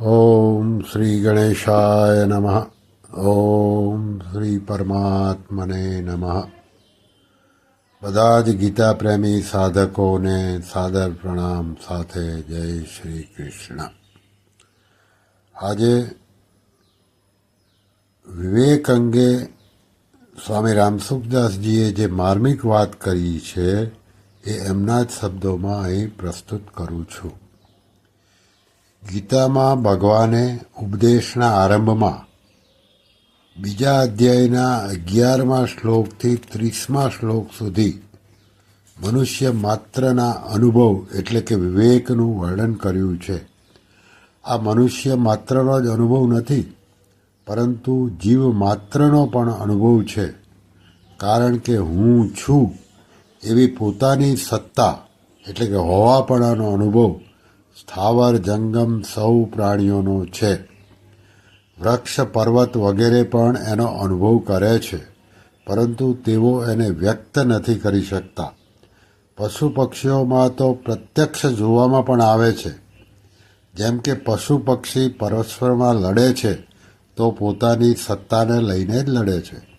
ઓમ શ્રી ગણેશાય નમઃ ઓમ શ્રી પરમાત્મને નમઃ બધા જ ગીતા પ્રેમી સાધકોને સાદર પ્રણામ સાથે જય શ્રી કૃષ્ણ આજે વિવેક અંગે સ્વામી રામસુખદાસજીએ જે માર્મિક વાત કરી છે એ એમના જ શબ્દોમાં અહીં પ્રસ્તુત કરું છું ગીતામાં ભગવાને ઉપદેશના આરંભમાં બીજા અધ્યાયના અગિયારમા શ્લોકથી ત્રીસમા શ્લોક સુધી મનુષ્ય માત્રના અનુભવ એટલે કે વિવેકનું વર્ણન કર્યું છે. આ મનુષ્ય માત્રનો જ અનુભવ નથી, પરંતુ જીવ માત્રનો પણ અનુભવ છે. કારણ કે હું છું એવી પોતાની સત્તા એટલે કે હોવાપણાનો અનુભવ સ્થાવર જંગમ સૌ પ્રાણીઓનો છે. વૃક્ષ, પર્વત વગેરે પણ એનો અનુભવ કરે છે, પરંતુ તેઓ એને વ્યક્ત નથી કરી શકતા. પશુ પક્ષીઓમાં તો પ્રત્યક્ષ જોવામાં પણ આવે છે. જેમ કે પશુ પક્ષી પરસ્પરમાં લડે છે, તો પોતાની સત્તાને લઈને જ લડે છે.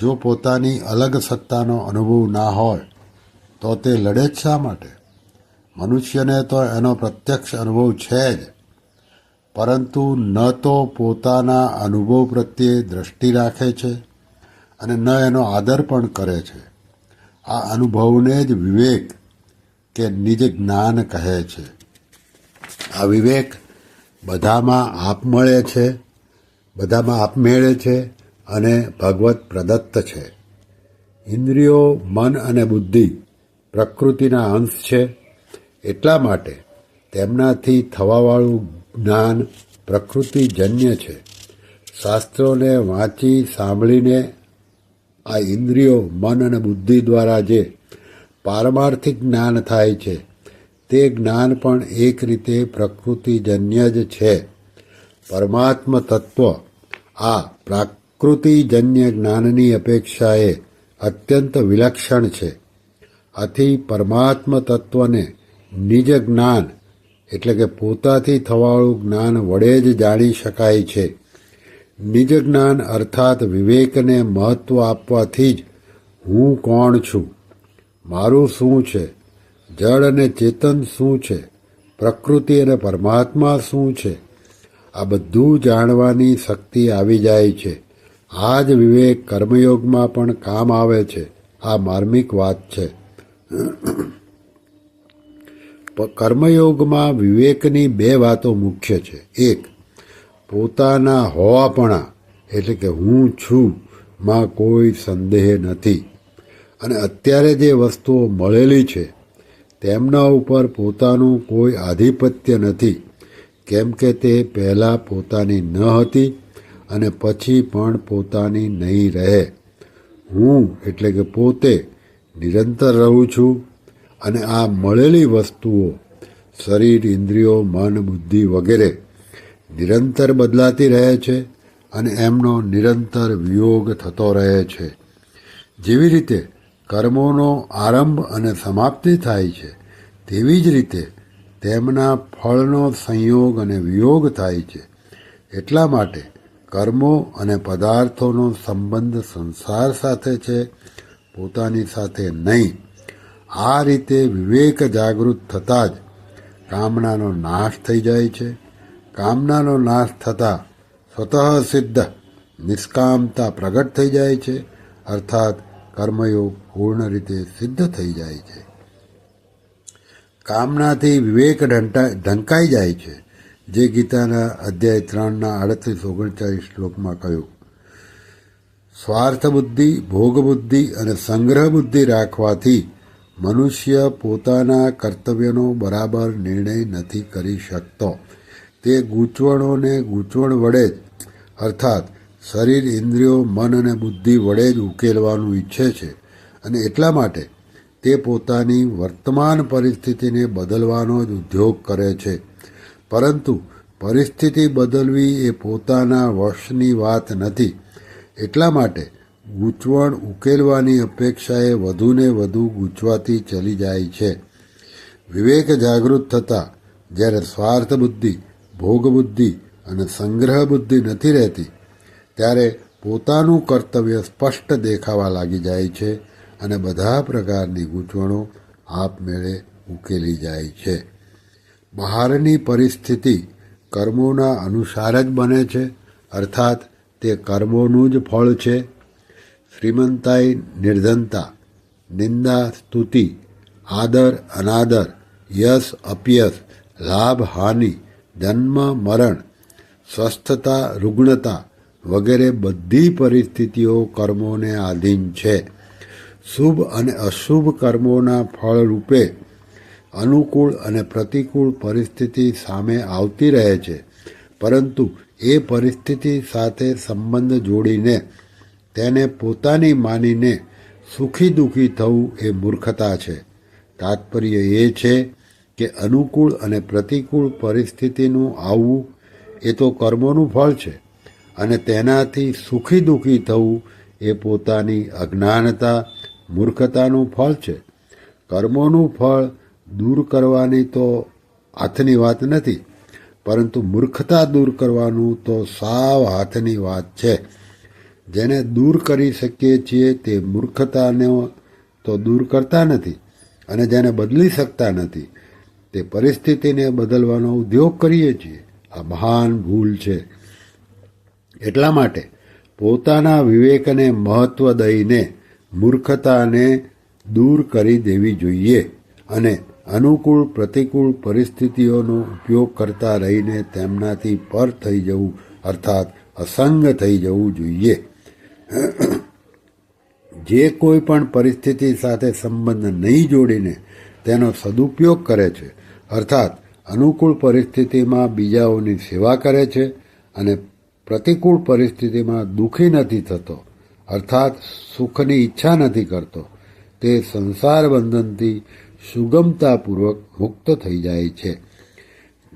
જો પોતાની અલગ સત્તાનો અનુભવ ના હોય, તો તે લડે જ શા માટે? મનુષ્યને તો એનો પ્રત્યક્ષ અનુભવ છે જ. પરંતુ ન તો પોતાના અનુભવ પ્રત્યે દ્રષ્ટિ રાખે છે અને ન એનો આદર પણ કરે છે. આ અનુભવને જ વિવેક કે નિજ જ્ઞાન કહે છે. આ વિવેક બધામાં આપમળે છે, બધામાં આપમેળે છે અને ભગવત પ્રદત્ત છે. ઇન્દ્રિયો, મન અને બુદ્ધિ પ્રકૃતિના અંશ છે. એટલા માટે તેમનાથી થવાવાળું જ્ઞાન પ્રકૃતિજન્ય છે. શાસ્ત્રોને વાંચી સાંભળીને આ ઇન્દ્રિયો, મન અને બુદ્ધિ દ્વારા જે પારમાર્થિક જ્ઞાન થાય છે, તે જ્ઞાન પણ એક રીતે પ્રકૃતિજન્ય જ છે. પરમાત્મ તત્વ આ પ્રાકૃતિજન્ય જ્ઞાનની અપેક્ષાએ અત્યંત વિલક્ષણ છે. આથી પરમાત્મ તત્વને નિજ જ્ઞાન, એટલે કે પોતાથી થવાળું જ્ઞાન વડે જ જાણી શકાય છે. નિજ જ્ઞાન અર્થાત વિવેકને મહત્વ આપવાથી જ હું કોણ છું? મારું શું છે? જળ અને ચેતન શું છે? પ્રકૃતિ અને પરમાત્મા શું છે? આ બધું જાણવાની શક્તિ આવી જાય છે. આ જ વિવેક કર્મયોગમાં પણ કામ આવે છે. આ માર્મિક વાત છે. કર્મયોગમાં વિવેકની બે વાતો મુખ્ય છે. એક, પોતાના હોવાપણા, એટલે કે હું છું, માં કોઈ સંદેહ નથી. અને અત્યારે જે વસ્તુઓ મળેલી છે, તેમના ઉપર પોતાનું કોઈ આધિપત્ય નથી, કેમ કે તે પહેલાં પોતાની ન હતી અને પછી પણ પોતાની નહીં રહે. હું, એટલે કે પોતે, નિરંતર રહું છું અને આ મળેલી વસ્તુઓ, શરીર, ઇન્દ્રિયો, મન, બુદ્ધિ વગેરે નિરંતર બદલાતી રહે છે અને એમનો નિરંતર વિયોગ થતો રહે છે. જેવી રીતે કર્મોનો આરંભ અને સમાપ્તિ થાય છે, તેવી જ રીતે તેમના ફળનો સંયોગ અને વિયોગ થાય છે. એટલા માટે કર્મો અને પદાર્થોનો સંબંધ સંસાર સાથે છે, પોતાની સાથે નહીં. આ રીતે વિવેક જાગૃત થતાં જ કામનાનો નાશ થઈ જાય છે. કામનાનો નાશ થતાં સ્વતઃ સિદ્ધ નિષ્કામતા પ્રગટ થઈ જાય છે. અર્થાત કર્મયોગ પૂર્ણ રીતે સિદ્ધ થઈ જાય છે. કામનાથી વિવેક ઢંકાઈ જાય છે. જે ગીતાના અધ્યાય ત્રણના આડત્રીસ ઓગણચાલીસ શ્લોકમાં કહ્યું સ્વાર્થ બુદ્ધિ ભોગ બુદ્ધિ અને સંગ્રહ બુદ્ધિ રાખવાથી મનુષ્ય પોતાના કર્તવ્યનો બરાબર નિર્ણય નથી કરી શકતો. તે ગૂંચવણોને ગૂંચવણ વડે જ, અર્થાત શરીર, ઇન્દ્રિયો, મન અને બુદ્ધિ વડે જ ઉકેલવાનું ઈચ્છે છે અને એટલા માટે તે પોતાની વર્તમાન પરિસ્થિતિને બદલવાનો જ ઉદ્યોગ કરે છે. પરંતુ પરિસ્થિતિ બદલવી એ પોતાના વશની વાત નથી. એટલા માટે ગૂંચવણ ઉકેલવાની અપેક્ષાએ વધુને વધુ ગૂંચવાતી ચલી જાય છે. વિવેક જાગૃત થતાં જ્યારે સ્વાર્થ બુદ્ધિ ભોગબુદ્ધિ અને સંગ્રહ બુદ્ધિ નથી રહેતી, ત્યારે પોતાનું કર્તવ્ય સ્પષ્ટ દેખાવા લાગી જાય છે અને બધા પ્રકારની ગૂંચવણો આપમેળે ઉકેલી જાય છે. બહારની પરિસ્થિતિ કર્મોના અનુસાર જ બને છે, અર્થાત તે કર્મોનું જ ફળ છે. શ્રીમંતાઈ નિર્ધનતા, નિંદા, સ્તુતિ, આદર, અનાદર, યશ, અપયશ, લાભ, હાનિ, જન્મ, મરણ, સ્વસ્થતા, રુગ્ણતા વગેરે બધી પરિસ્થિતિઓ કર્મોને આધીન છે. શુભ અને અશુભ કર્મોના ફળરૂપે અનુકૂળ અને પ્રતિકૂળ પરિસ્થિતિ સામે આવતી રહે છે. પરંતુ એ પરિસ્થિતિ સાથે સંબંધ જોડીને તેને પોતાની માનીને સુખી દુઃખી થવું એ મૂર્ખતા છે. તાત્પર્ય એ છે કે અનુકૂળ અને પ્રતિકૂળ પરિસ્થિતિનું આવવું એ તો કર્મોનું ફળ છે અને તેનાથી સુખી દુઃખી થવું એ પોતાની અજ્ઞાનતા, મૂર્ખતાનું ફળ છે. કર્મોનું ફળ દૂર કરવાની તો હાથની વાત નથી, પરંતુ મૂર્ખતા દૂર કરવાનું તો સાવ હાથની વાત છે. જેને દૂર કરી શકીએ છીએ તે મૂર્ખતાને તો દૂર કરતા નથી અને જેને બદલી શકતા નથી, તે પરિસ્થિતિને બદલવાનો ઉદ્યોગ કરીએ છીએ. આ મહાન ભૂલ છે. એટલા માટે પોતાના વિવેકને મહત્વ દઈને મૂર્ખતાને દૂર કરી દેવી જોઈએ અને અનુકૂળ પ્રતિકૂળ પરિસ્થિતિઓનો ઉપયોગ કરતા રહીને તેમનાથી પર થઈ જવું, અર્થાત અસંગ થઈ જવું જોઈએ. જે કોઈ પણ પરિસ્થિતિ સાથે સંબંધ નહીં જોડીને તેનો સદુપયોગ કરે છે, અર્થાત અનુકૂળ પરિસ્થિતિમાં બીજાઓની સેવા કરે છે અને પ્રતિકૂળ પરિસ્થિતિમાં દુઃખી નથી થતો, અર્થાત સુખની ઈચ્છા નથી કરતો, તે સંસાર બંધનથી સુગમતાપૂર્વક મુક્ત થઈ જાય છે.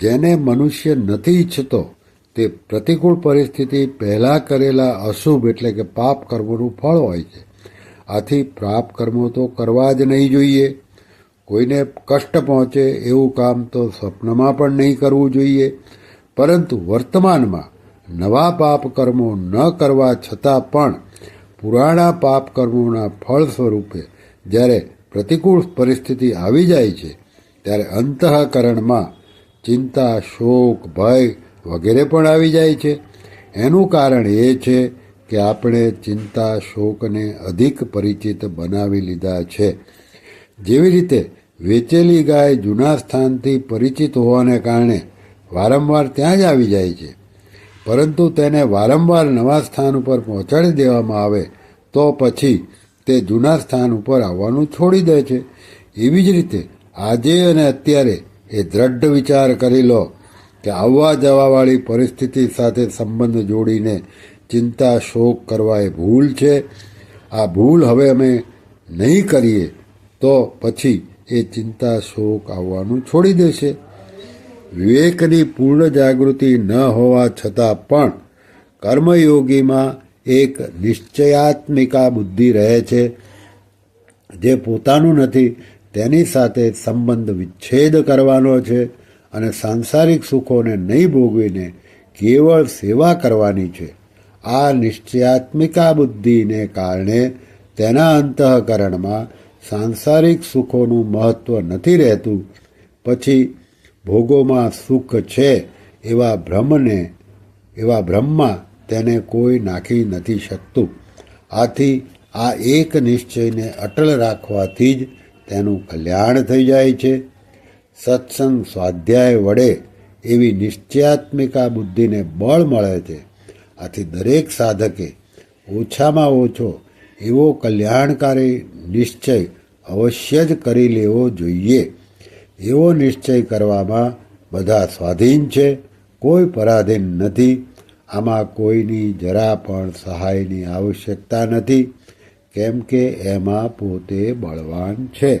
જેને મનુષ્ય નથી ઈચ્છતો તે પ્રતિકૂળ પરિસ્થિતિ પહેલાં કરેલા અશુભ એટલે કે પાપ કર્મોનું ફળ હોય છે. આથી પાપ કર્મો તો કરવા જ નહીં જોઈએ. કોઈને કષ્ટ પહોંચે એવું કામ તો સ્વપ્નમાં પણ નહીં કરવું જોઈએ. પરંતુ વર્તમાનમાં નવા પાપ કર્મો ન કરવા છતાં પણ પુરાણા પાપ કર્મોના ફળ સ્વરૂપે જ્યારે પ્રતિકૂળ પરિસ્થિતિ આવી જાય છે, ત્યારે અંતઃકરણમાં ચિંતા, શોક, ભય વગેરે પણ આવી જાય છે. એનું કારણ એ છે કે આપણે ચિંતા, શોકને અધિક પરિચિત બનાવી લીધા છે. જેવી રીતે વેચેલી ગાય જૂના સ્થાનથી પરિચિત હોવાને કારણે વારંવાર ત્યાં જ આવી જાય છે. પરંતુ તેને વારંવાર નવા સ્થાન ઉપર પહોંચાડી દેવામાં આવે તો પછી તે જૂના સ્થાન ઉપર આવવાનું છોડી દે છે. એવી જ રીતે આજે અને અત્યારે એ દ્રઢ વિચાર કરી લો. કે આવવા જવાવાળી પરિસ્થિતિ સાથે સંબંધ જોડીને ચિંતા, શોક કરવા એ ભૂલ છે. આ ભૂલ હવે અમે નહીં કરીએ તો પછી એ ચિંતા, શોક આવવાનું છોડી દેશે. વિવેકની પૂર્ણ જાગૃતિ ન હોવા છતાં પણ કર્મયોગીમાં એક નિશ્ચયાત્મિકા બુદ્ધિ રહે છે. જે પોતાનું નથી, તેની સાથે સંબંધ વિચ્છેદ કરવાનો છે. અને સાંસારિક સુખોને નહીં ભોગવીને કેવળ સેવા કરવાની છે. આ નિશ્ચયાત્મિકા બુદ્ધિને કારણે તેના અંતઃકરણમાં સાંસારિક સુખોનું મહત્ત્વ નથી રહેતું. પછી ભોગોમાં સુખ છે એવા ભ્રમને એવા ભ્રમમાં તેને કોઈ નાખી નથી શકતું. આથી આ એક નિશ્ચયને અટલ રાખવાથી જ તેનું કલ્યાણ થઈ જાય છે. સત્સંગ સ્વાધ્યાય વડે એવી નિશ્ચયાત્મિકા બુદ્ધિને બળ મળે છે. આથી દરેક સાધકે ઓછામાં ઓછો એવો કલ્યાણકારી નિશ્ચય અવશ્ય જ કરી લેવો જોઈએ. એવો નિશ્ચય કરવામાં બધા સ્વાધીન છે, કોઈ પરાધીન નથી, આમાં કોઈની જરા પણ સહાયની આવશ્યકતા નથી, કેમ કે એમાં પોતે બળવાન છે.